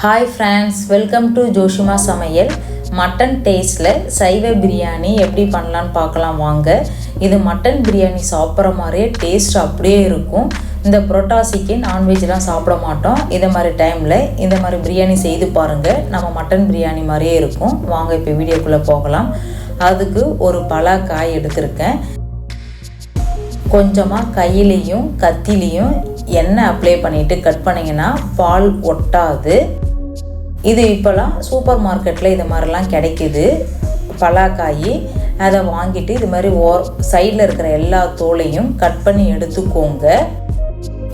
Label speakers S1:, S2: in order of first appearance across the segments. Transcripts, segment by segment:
S1: Hi friends welcome to Joshima சமையல் mutton டேஸ்ட்டில் சைவ பிரியாணி எப்படி பண்ணலான்னு பார்க்கலாம் வாங்க. இது மட்டன் பிரியாணி சாப்பிட்ற மாதிரியே டேஸ்ட் அப்படியே இருக்கும். இந்த புரோட்டாசிக்கு நான்வெஜ்லாம் சாப்பிட மாட்டோம். இதை மாதிரி டைமில் இந்த மாதிரி பிரியாணி செய்து பாருங்கள் நம்ம மட்டன் பிரியாணி மாதிரியே இருக்கும். வாங்க இப்போ வீடியோக்குள்ளே போகலாம். அதுக்கு ஒரு பலா காய் எடுத்திருக்கேன். கொஞ்சமாக கையிலையும் கத்திலையும் எண்ணெய் அப்ளை பண்ணிவிட்டு கட் பண்ணிங்கன்னா பால் ஒட்டாது. இது இப்போலாம் சூப்பர் மார்க்கெட்டில் இது மாதிரிலாம் கிடைக்குது. பலாக்காய் அதை வாங்கிட்டு இது மாதிரி ஓர் சைடில் இருக்கிற எல்லா தோலையும் கட் பண்ணி எடுத்துக்கோங்க.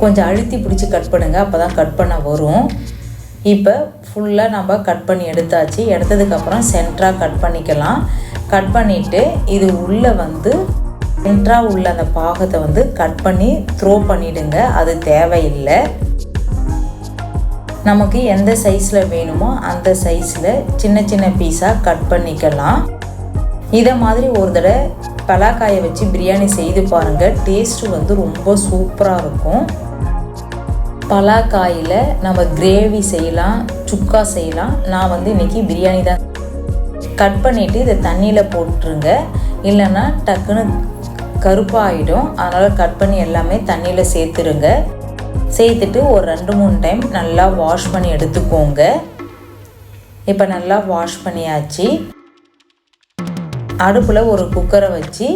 S1: கொஞ்சம் அழுத்தி பிடிச்சி கட் பண்ணுங்க அப்போ தான் கட் பண்ண வரும். இப்போ ஃபுல்லாக நம்ம கட் பண்ணி எடுத்தாச்சு. எடுத்ததுக்கப்புறம் சென்டராக கட் பண்ணிக்கலாம். கட் பண்ணிவிட்டு இது உள்ளே வந்து சென்டராக உள்ள அந்த பாகத்தை வந்து கட் பண்ணி த்ரோ பண்ணிவிடுங்க அது தேவையில்லை. நமக்கு எந்த சைஸில் வேணுமோ அந்த சைஸில் சின்ன சின்ன பீஸாக கட் பண்ணிக்கலாம். இதை மாதிரி ஒரு தடவை பலாக்காயை வச்சு பிரியாணி செய்து பாருங்கள் டேஸ்ட்டு வந்து ரொம்ப சூப்பராக இருக்கும். பலாக்காயில் நம்ம கிரேவி செய்யலாம் சுக்கா செய்யலாம். நான் வந்து இன்றைக்கி பிரியாணி தான் கட் பண்ணிவிட்டு இதை தண்ணியில் போட்டுருங்க. இல்லைன்னா டக்குன்னு கருப்பாகிடும் அதனால் கட் பண்ணி எல்லாமே தண்ணியில் சேர்த்துருங்க. சேர்த்துட்டு ஒரு ரெண்டு மூணு டைம் நல்லா வாஷ் பண்ணி எடுத்துக்கோங்க. இப்போ நல்லா வாஷ் பண்ணியாச்சு. அடுப்பில் ஒரு குக்கரை வச்சு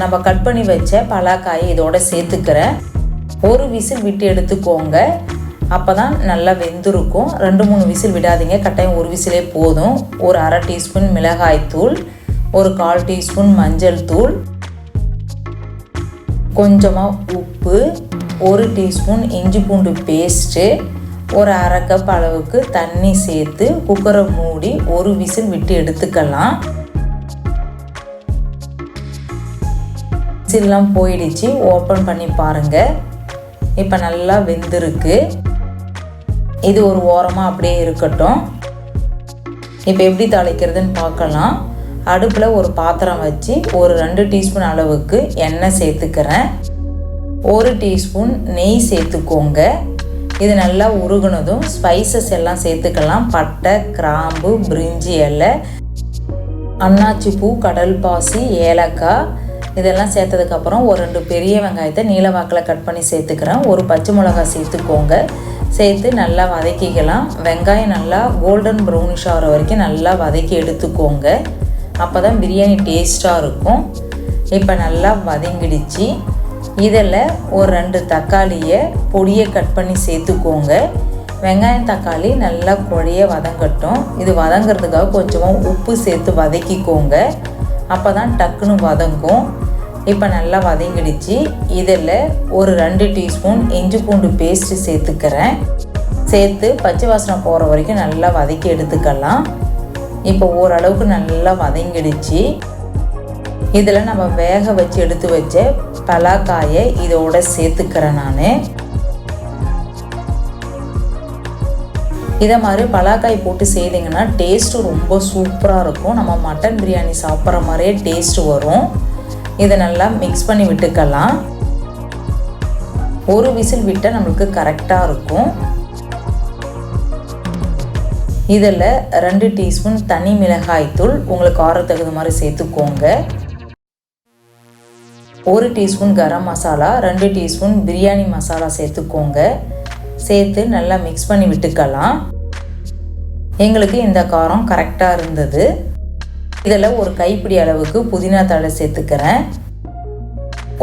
S1: நம்ம கட் பண்ணி வச்ச பலாக்காயை இதோட சேர்த்துக்கிறேன். ஒரு விசில் விட்டு எடுத்துக்கோங்க. அப்போ தான் நல்லா வெந்திருக்கும். ரெண்டு மூணு விசில் விடாதீங்க. கட்டாயம் ஒரு விசிலே போதும். ஒரு அரை டீஸ்பூன் மிளகாய் தூள் ஒரு கால் டீஸ்பூன் மஞ்சள் தூள் கொஞ்சமாக உப்பு ஒரு டீஸ்பூன் இஞ்சி பூண்டு பேஸ்ட்டு ஒரு அரை கப் அளவுக்கு தண்ணி சேர்த்து குக்கரை மூடி ஒரு விசில் விட்டு எடுத்துக்கலாம். விசில்லாம் போயிடுச்சு ஓப்பன் பண்ணி பாருங்கள் இப்போ நல்லா வெந்திருக்கு. இது ஒரு ஓரமாக அப்படியே இருக்கட்டும். இப்போ எப்படி தாளிக்கிறதுன்னு பார்க்கலாம். அடுப்பில் ஒரு பாத்திரம் வச்சு ஒரு ரெண்டு டீஸ்பூன் அளவுக்கு எண்ணெய் சேர்த்துக்கிறேன். ஒரு டீஸ்பூன் நெய் சேர்த்துக்கோங்க. இது நல்லா உருகுனதும் ஸ்பைசஸ் எல்லாம் சேர்த்துக்கலாம். பட்டை கிராம்பு பிரிஞ்சி இலை அன்னாச்சி பூ கடல் பாசி ஏலக்காய். இதெல்லாம் சேர்த்ததுக்கப்புறம் ஒரு ரெண்டு பெரிய வெங்காயத்தை நீல வாக்கில் கட் பண்ணி சேர்த்துக்கிறேன். ஒரு பச்சை மிளகாய் சேர்த்துக்கோங்க. சேர்த்து நல்லா வதக்கிக்கலாம். வெங்காயம் நல்லா கோல்டன் ப்ரௌனிஷ் ஆகிற வரைக்கும் நல்லா வதக்கி எடுத்துக்கோங்க. அப்போ தான் பிரியாணி டேஸ்ட்டாக இருக்கும். இப்போ நல்லா வதங்கிடுச்சு. இதில் ஒரு ரெண்டு தக்காளியை பொடியை கட் பண்ணி சேர்த்துக்கோங்க. வெங்காயம் தக்காளி நல்லா குழைய வதங்கட்டும். இது வதங்கிறதுக்காக கொஞ்சமாக உப்பு சேர்த்து வதக்கிக்கோங்க. அப்போ தான் டக்குன்னு வதங்கும். இப்போ நல்லா வதங்கிடுச்சு. இதில் ஒரு ரெண்டு டீஸ்பூன் இஞ்சி பூண்டு பேஸ்ட்டு சேர்த்துக்கிறேன். சேர்த்து பச்சை வாசனை போகிற வரைக்கும் நல்லா வதக்கி எடுத்துக்கலாம். இப்போ ஓரளவுக்கு நல்லா வதங்கிடுச்சு. இதில் நம்ம வேக வச்சு எடுத்து வச்ச பலாக்காயை இதோட சேர்த்துக்கிறேன் நான். இதை மாதிரி பலாக்காய் போட்டு செய்திங்கன்னா டேஸ்ட்டு ரொம்ப சூப்பராக இருக்கும். நம்ம மட்டன் பிரியாணி சாப்பிட்ற மாதிரியே டேஸ்ட்டு வரும். இதை நல்லா மிக்ஸ் பண்ணி விட்டுக்கலாம். ஒரு விசில் விட்டால் நம்மளுக்கு கரெக்டாக இருக்கும். இதில் ரெண்டு டீஸ்பூன் தனி மிளகாய் தூள் உங்களுக்கு காரம் தகுந்த மாதிரி சேர்த்துக்கோங்க. ஒரு டீஸ்பூன் கரம் மசாலா ரெண்டு டீஸ்பூன் பிரியாணி மசாலா சேர்த்துக்கோங்க. சேர்த்து நல்லா மிக்ஸ் பண்ணி விட்டுக்கலாம். எங்களுக்கு இந்த காரம் கரெக்டாக இருந்தது. இதில் ஒரு கைப்பிடி அளவுக்கு புதினா தழை சேர்த்துக்கிறேன்.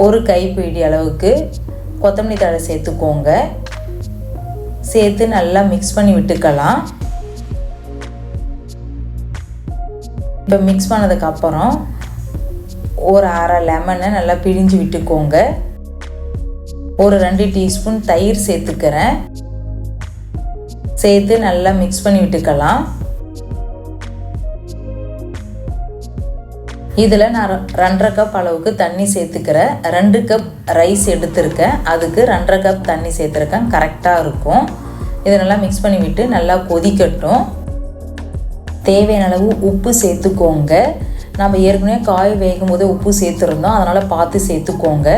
S1: ஒரு கைப்பிடி அளவுக்கு கொத்தமல்லி தழை சேர்த்துக்கோங்க. சேர்த்து நல்லா மிக்ஸ் பண்ணி விட்டுக்கலாம். இப்போ மிக்ஸ் பண்ணதுக்கப்புறம் ஒரு அரை லெமனை நல்லா பிழிஞ்சு விட்டுக்கோங்க. ஒரு ரெண்டு டீஸ்பூன் தயிர் சேர்த்துக்கிறேன். சேர்த்து நல்லா மிக்ஸ் பண்ணி விட்டுக்கலாம். இதில் நான் ரெண்டரை கப் அளவுக்கு தண்ணி சேர்த்துக்கிறேன். ரெண்டு கப் ரைஸ் எடுத்திருக்கேன். அதுக்கு ரெண்டரை கப் தண்ணி சேர்த்துருக்கேன். கரெக்டாக இருக்கும். இதை நல்லா மிக்ஸ் பண்ணி விட்டு நல்லா கொதிக்கட்டும். தேவையான அளவு உப்பு சேர்த்துக்கோங்க. நம்ம ஏற்கனவே காய் வேகும் போது உப்பு சேர்த்துருந்தோம். அதனால் பார்த்து சேர்த்துக்கோங்க.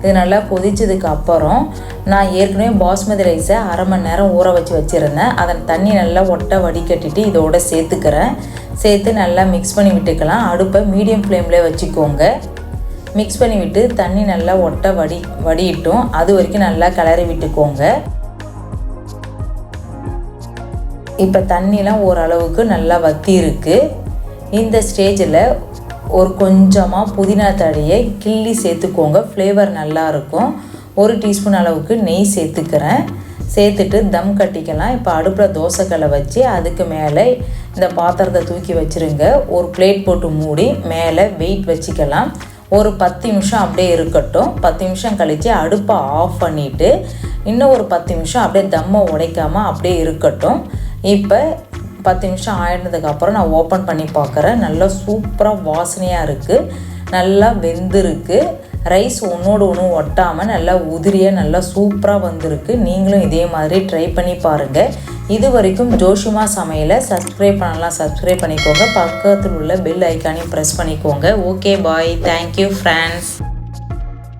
S1: இது நல்லா கொதிச்சதுக்கு அப்புறம் நான் ஏற்கனவே பாஸ்மதி ரைஸை அரை மணி நேரம் ஊற வச்சு வச்சுருந்தேன். அதன் தண்ணி நல்லா ஒட்டை வடிகட்டிட்டு இதோட சேர்த்துக்கிறேன். சேர்த்து நல்லா மிக்ஸ் பண்ணி விட்டுக்கலாம். அடுப்பை மீடியம் ஃப்ளேம்லேயே வச்சுக்கோங்க. மிக்ஸ் பண்ணி விட்டு தண்ணி நல்லா ஒட்டை வடி வடியிட்டும். அது வரைக்கும் நல்லா கிளறி விட்டுக்கோங்க. இப்போ தண்ணிலாம் ஓரளவுக்கு நல்லா வத்தி இருக்குது இந்த ஸ்டேஜில் ஒரு கொஞ்சமாக புதினா தழையை கிள்ளி சேர்த்துக்கோங்க. ஃப்ளேவர் நல்லாயிருக்கும் ஒரு டீஸ்பூன் அளவுக்கு நெய் சேர்த்துக்கிறேன். சேர்த்துட்டு தம் கட்டிக்கலாம். இப்போ அடுப்பில் தோசைக்கல்லை வச்சு அதுக்கு மேலே இந்த பாத்திரத்தை தூக்கி வச்சுருங்க. ஒரு பிளேட் போட்டு மூடி மேலே வெயிட் வச்சுக்கலாம். ஒரு பத்து நிமிஷம் அப்படியே இருக்கட்டும். பத்து நிமிஷம் கழித்து அடுப்பை ஆஃப் பண்ணிவிட்டு இன்னும் ஒரு பத்து நிமிஷம் அப்படியே தம்மை உடைக்காமல் அப்படியே இருக்கட்டும். இப்போ பத்து நிமிஷம் ஆயிடுனதுக்கப்புறம் நான் ஓப்பன் பண்ணி பார்க்குறேன். நல்லா சூப்பராக வாசனையாக இருக்குது நல்லா வெந்திருக்கு. ரைஸ் ஒன்றோடு ஒன்று ஒட்டாமல் நல்லா உதிரியாக நல்லா சூப்பராக வந்திருக்கு. நீங்களும் இதே மாதிரி ட்ரை பண்ணி பாருங்கள் இது வரைக்கும் ஜோஷிமா சமையலை சப்ஸ்கிரைப் பண்ணலாம். சப்ஸ்கிரைப் பண்ணிக்கோங்க. பக்கத்தில் உள்ள பெல் ஐக்கானையும் ப்ரெஸ் பண்ணிக்கோங்க. Okay bye thank you friends